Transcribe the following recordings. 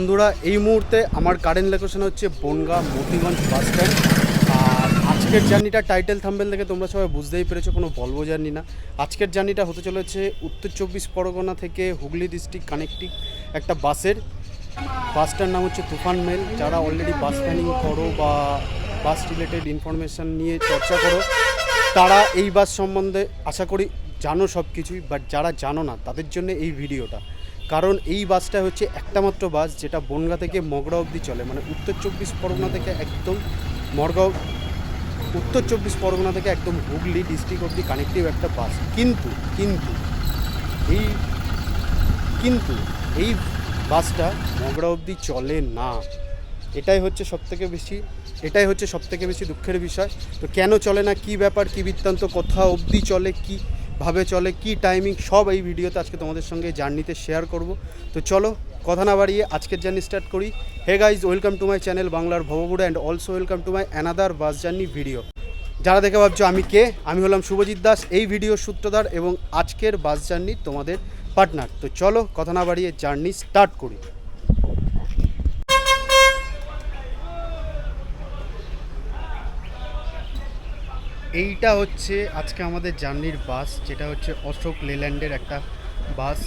বন্ধুরা, এই মুহূর্তে আমার কারেন্ট লোকেশন হচ্ছে বনগা মতিগঞ্জ বাস স্ট্যান্ড আর আজকের জার্নিটা টাইটেল থাম্বেল থেকে তোমরা সবাই বুঝতেই পেরেছ, কোনো বলব জার্নি না। আজকের জার্নিটা হতে চলেছে উত্তর চব্বিশ পরগনা থেকে হুগলি ডিস্ট্রিক্ট কানেক্টিং একটা বাসের। বাসটার নাম হচ্ছে তুফান মেল। যারা অলরেডি বাস প্ল্যানিং করো বা বাস রিলেটেড ইনফরমেশান নিয়ে চর্চা করো, তারা এই বাস সম্বন্ধে আশা করি জানো সব কিছুই বাট যারা জানো না, তাদের জন্য এই ভিডিওটা কারণ এই বাসটা হচ্ছে একটা মাত্র বাস যেটা বনগা থেকে মগরা অবধি চলে মানে উত্তর চব্বিশ পরগনা থেকে একদম মরগাঁও উত্তর চব্বিশ পরগনা থেকে একদম হুগলি ডিস্ট্রিক্ট অবধি কানেক্টিভ একটা বাস। কিন্তু কিন্তু, এই কিন্তু এই বাসটা মগরা অবধি চলে না। এটাই হচ্ছে সবথেকে বেশি, এটাই হচ্ছে সবথেকে বেশি দুঃখের বিষয়। তো কেন চলে না? কি ব্যাপার? কি বৃত্তান্ত? কোথা অবধি চলে? কি ভাবে চলে, কি টাইমিং সব এই ভিডিওতে আজকে তোমাদের সঙ্গে জার্নিতে শেয়ার করব। তো চলো, কথা না বাড়িয়ে আজকের জার্নি স্টার্ট করি। Hey guys welcome to my channel বাংলার ভববুড়া and also welcome to my another bus journey video যারা দেখে ভাবছ আমি কে, আমি হলাম শুভজিৎ দাস, এই ভিডিওর সূত্রধার এবং আজকের বাস জার্নি তোমাদের পার্টনার তো চলো, কথা না বাড়িয়ে জার্নি স্টার্ট করি। এইটা হচ্ছে আজকে আমাদের জার্নির বাস, যেটা হচ্ছে অশোক লেল্যান্ডের একটা বাস।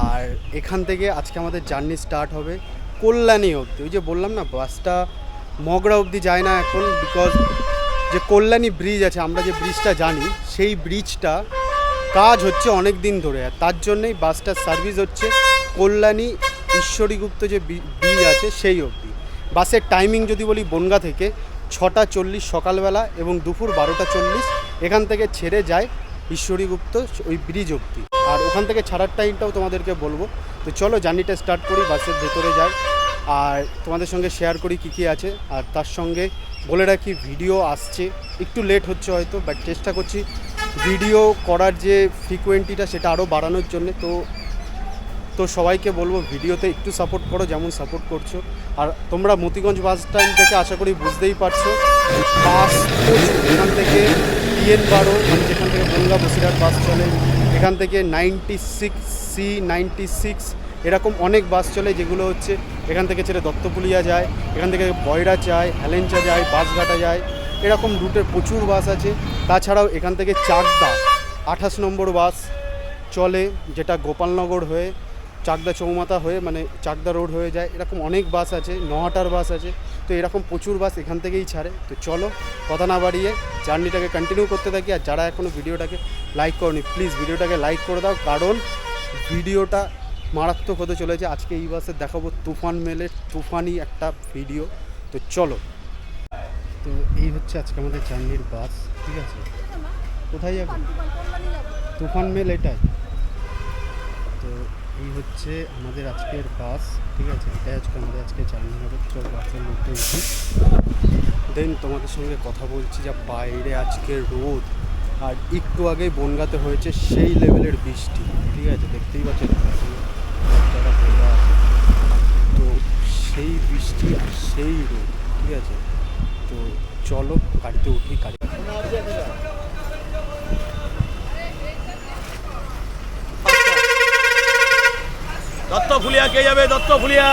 আর এখান থেকে আজকে আমাদের জার্নি স্টার্ট হবে কল্যাণী অবধি। ওই যে বললাম না, বাসটা মগরা অবধি যায় না এখন বিকজ যে কল্যাণী ব্রিজ আছে, আমরা যে ব্রিজটা জানি, সেই ব্রিজটা কাজ হচ্ছে অনেক দিন ধরে। আর তার জন্যই বাসটার সার্ভিস হচ্ছে কল্যাণী ঈশ্বরীগুপ্ত যে ব্রিজ আছে, সেই অবধি। বাসের টাইমিং যদি বলি বনগা থেকে ছটা চল্লিশ সকালবেলা এবং দুপুর বারোটা চল্লিশ এখান থেকে ছেড়ে যায় ঈশ্বরীগুপ্ত ওই ব্রিজ অবধি। আর ওখান থেকে ছাড়ার টাইমটাও তোমাদেরকে বলব। তো চলো জার্নিটা স্টার্ট করি, বাসের ভেতরে যাই। আর তোমাদের সঙ্গে শেয়ার করি কী কী আছে। আর তার সঙ্গে বলে রাখি ভিডিও আসছে। একটু লেট হচ্ছে হয়তো বাট চেষ্টা করছি। ভিডিও করার যে ফ্রিকোয়েন্টিটা সেটা আরও বাড়ানোর জন্যে। তো তো সবাইকে বলব ভিডিওতে একটু সাপোর্ট করো, যেমন সাপোর্ট করছ। আর তোমরা মতিগঞ্জ বাস স্ট্যান্ড থেকে আশা করি বুঝতেই পারছ বাস এখান থেকে টিএন বারো মানে যেখান থেকে গঙ্গা বসিরহাট বাস চলে, এখান থেকে ninety six C ninety six এরকম অনেক বাস চলে যেগুলো হচ্ছে এখান থেকে ছেড়ে দত্তপুলিয়া যায়, এখান থেকে বয়রা যায় হ্যালেঞ্চা যায় বাসঘাটা যায়, এরকম রুটের প্রচুর বাস আছে। তাছাড়াও এখান থেকে চাকদা, আঠাশ নম্বর বাস চলে, যেটা গোপালনগর হয়ে চাকদা চৌমাথা হয়ে মানে চাকদা রোড হয়ে যায়, এরকম অনেক বাস আছে, নহাটার বাস আছে, তো এরকম প্রচুর বাস এখান থেকেই ছাড়ে। তো চলো, কথা না বাড়িয়ে জার্নিটাকে কন্টিনিউ করতে থাকি, আর যারা এখনও ভিডিওটাকে লাইক করনি প্লিজ ভিডিওটাকে লাইক করে দাও, কারণ ভিডিওটা মারাত্মক হতে চলেছে। আজকে এই বাসে দেখাবো তুফান মেলের তুফানি একটা ভিডিও তো চলো। তো এই হচ্ছে আজকে আমাদের জার্নির বাস, ঠিক আছে? কোথায় যাবে? তুফান মেল এটাই। তো এই হচ্ছে আমাদের আজকের বাস, ঠিক আছে? এটাই আজকে আমাদের আজকে জার্নি হবে। চল, বাসের মধ্যে উঠি। দেন তোমাদের সঙ্গে কথা বলছি যা বাইরে আজকে রোদ, আর একটু আগেই বনগাতে হয়েছে সেই লেভেলের বৃষ্টি, ঠিক আছে? দেখতেই পাচ্ছ তো সেই বৃষ্টি আর সেই রোদ, ঠিক আছে? তো চলো, গাড়িতে উঠি, গাড়ি দত্ত ফুলিয়া কে যাবে দত্ত ফুলিয়া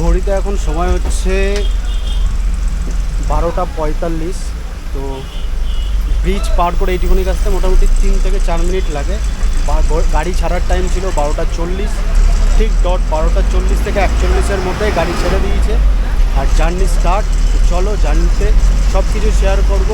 ঘড়িতে এখন সময় হচ্ছে বারোটা পঁয়তাল্লিশ। তো ব্রিজ পার করে এইটুকুনি আসতে মোটামুটি তিন থেকে চার মিনিট লাগে। গাড়ি ছাড়ার টাইম ছিল বারোটা চল্লিশ। ঠিক ডট বারোটা চল্লিশ থেকে একচল্লিশের মধ্যে গাড়ি ছেড়ে দিয়েছে। আর জার্নি স্টার্ট চলো জার্নিতে সব কিছু শেয়ার করব।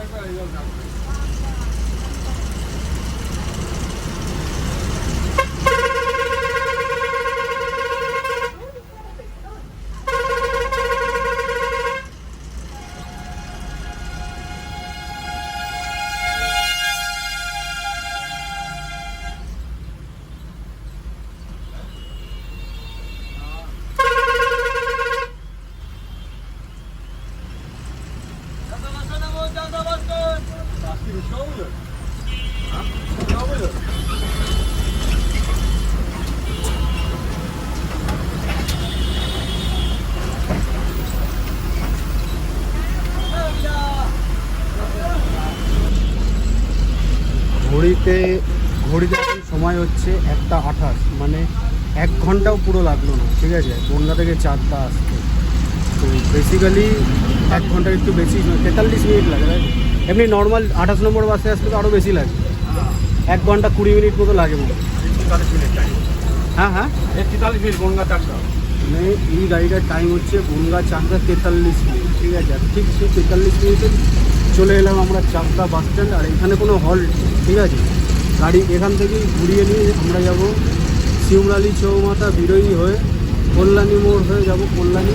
頑張れ。ঘড়িতে এখন সময় হচ্ছে একটা আঠাশ মানে এক ঘন্টাও পুরো লাগল না ঠিক আছে? বনগা থেকে চারটা আসতে তো বেসিক্যালি এক ঘণ্টা একটু বেশি তেতাল্লিশ মিনিট লাগে এমনি নর্মাল আঠাশ নম্বর বাসে আসলে তো আরও বেশি লাগে। এক ঘণ্টা কুড়ি মিনিট মতো লাগে মনে হয়। হ্যাঁ তেতাল্লিশ মিনিট গঙ্গা চারটা মানে এই গাড়িটার টাইম হচ্ছে বনগা চাকদা তেতাল্লিশ মিনিট ঠিক আছে? ঠিক সেই তেতাল্লিশ মিনিটে চলে এলাম আমরা চাকদা বাস স্ট্যান্ড আর এখানে কোনো হল্ট ঠিক আছে? গাড়ি এখান থেকে ঘুরিয়ে নিয়ে আমরা যাব। শিমলালি চৌমাথা বিরোহী হয়ে কল্যাণী মোড় হয়ে যাব কল্যাণী।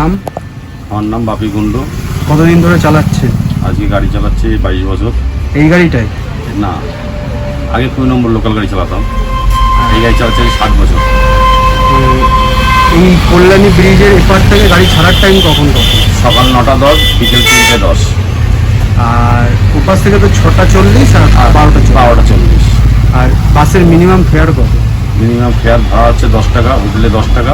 নাম? আমার নাম বাপি কুণ্ডু। কতদিন ধরে চালাচ্ছে? আজকে গাড়ি চালাচ্ছে বাইশ বছর। এই গাড়িটাই? না আগে কুড়ি নম্বর লোকাল গাড়ি চালাতাম। এই গাড়ি চালাচ্ছে ষাট বছর। এই কল্যাণী ব্রিজের এপার থেকে গাড়ি ছাড়ার টাইম কখন কখন? সকাল নটা দশ বিকেল তিনটে দশ। আর ওপাশ থেকে তো ছটা চল্লিশ আর বারোটা বারোটা চল্লিশ। আর বাসের মিনিমাম ফেয়ার কত? মিনিমাম ফেয়ার ভাড়া হচ্ছে দশ টাকা হোটেলে দশ টাকা।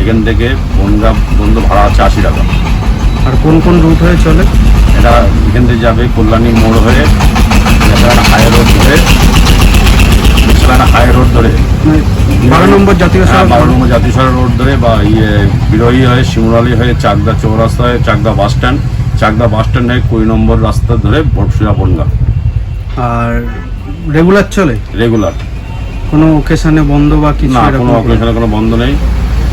এখান থেকে বনগা বন্ধু ভাড়া আছে আশি টাকা। আর কোন কোন রুট হয়ে চলে? এটা এখান থেকে যাবে কল্যাণী মোড় হয়ে যেখানে হাই রোড ধরে সেখানে হাই রোড ধরে। মানে বারো নম্বর জাতীয় হ্যাঁ, সড়ক। বারো নম্বর জাতীয় সড়ক রোড ধরে বা ইয়ে বিরোহী হয়ে শিমুরালি হয়ে চাকদা চৌরাস্তা হয়ে Chakdah bus stand Chakdah bus stand হয়ে কুড়ি নম্বর রাস্তা ধরে বটসুয়া বনগা। আর রেগুলার চলে? রেগুলার কোনো ওকেশনে বন্ধ বা কিছু না কোনো কি? অকেশনে কোনো বন্ধ নেই।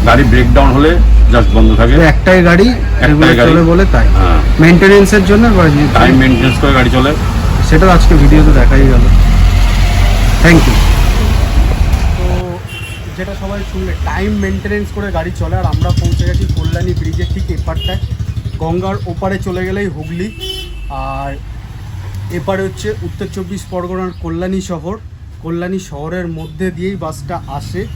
গাড়ি ব্রেকডাউন হলে জাস্ট বন্ধ থাকে। একটাই গাড়ি রেগুলার গাড়ি। চলে বলে তাই। হ্যাঁ। মেনটেনেন্সের জন্য বা যে- টাইম মেনটেন্স করে গাড়ি চলে। সেটা আজকে ভিডিওতে দেখাই গেল। থ্যাংক ইউ তো যেটা সবাই শুনলে টাইম মেনটেনেন্স করে গাড়ি চলে আর আমরা পৌঁছে গেছি কল্যাণী ব্রিজের ঠিক এপারটায়। গঙ্গার ওপারে চলে গেলেই হুগলি। আর এপারে হচ্ছে উত্তর চব্বিশ পরগনার কল্যাণী শহর। কল্যাণী শহরের মধ্যে দিয়েই বাসটা আসে।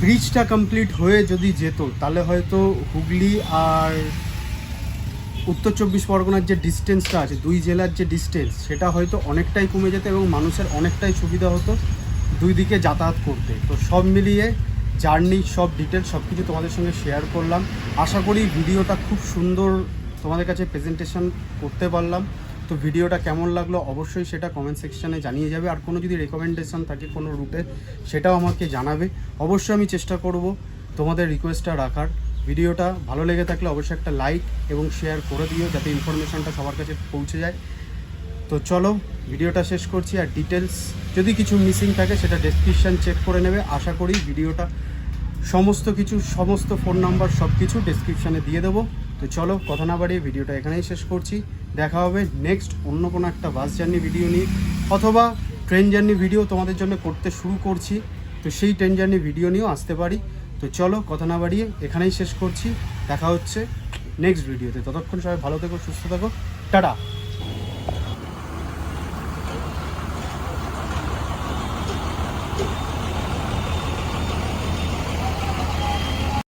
ব্রিজটা কমপ্লিট হয়ে যদি যেত, তাহলে হয়তো হুগলি আর উত্তর চব্বিশ পরগনার যে ডিস্টেন্সটা আছে, দুই জেলার যে ডিস্টেন্স সেটা হয়তো অনেকটাই কমে যেত এবং মানুষের অনেকটাই সুবিধা হতো দুই দিকে যাতায়াত করতে। তো সব মিলিয়ে জার্নি সব ডিটেলস সব কিছু তোমাদের সঙ্গে শেয়ার করলাম। আশা করি ভিডিওটা খুব সুন্দর তোমাদের কাছে প্রেজেন্টেশন করতে পারলাম। তো ভিডিওটা কেমন লাগল অবশ্যই সেটা কমেন্ট সেকশানে জানিয়ে যাবে। আর কোনো যদি রেকমেন্ডেশন থাকে কোনো রুটে সেটাও আমাকে জানাবে। অবশ্যই আমি চেষ্টা করব তোমাদের রিকোয়েস্টটা রাখার। ভিডিওটা ভালো লেগে থাকলে অবশ্যই একটা লাইক এবং শেয়ার করে দিও যাতে ইনফরমেশনটা সবার কাছে পৌঁছে যায়। তো চলো, ভিডিওটা শেষ করছি। আর ডিটেলস যদি কিছু মিসিং থাকে সেটা ডেসক্রিপশান চেক করে নেবে। আশা করি ভিডিওটা সমস্ত কিছু, সমস্ত ফোন নাম্বার সব কিছু ডেসক্রিপশানে দিয়ে দেবো। তো চলো, কথা না বাড়িয়ে ভিডিওটা এখানেই শেষ করছি। দেখা হবে নেক্সট অন্য কোনো একটা বাস জার্নি ভিডিও নিয়ে, অথবা ট্রেন জার্নি ভিডিও তোমাদের জন্য করতে শুরু করছি। তো সেই ট্রেন জার্নি ভিডিও নিয়েও আসতে পারি। তো চলো কথা না বাড়িয়ে এখানেই শেষ করছি। দেখা হচ্ছে নেক্সট ভিডিওতে ততক্ষণ সবাই ভালো থেকো, সুস্থ থাকো। টাটা!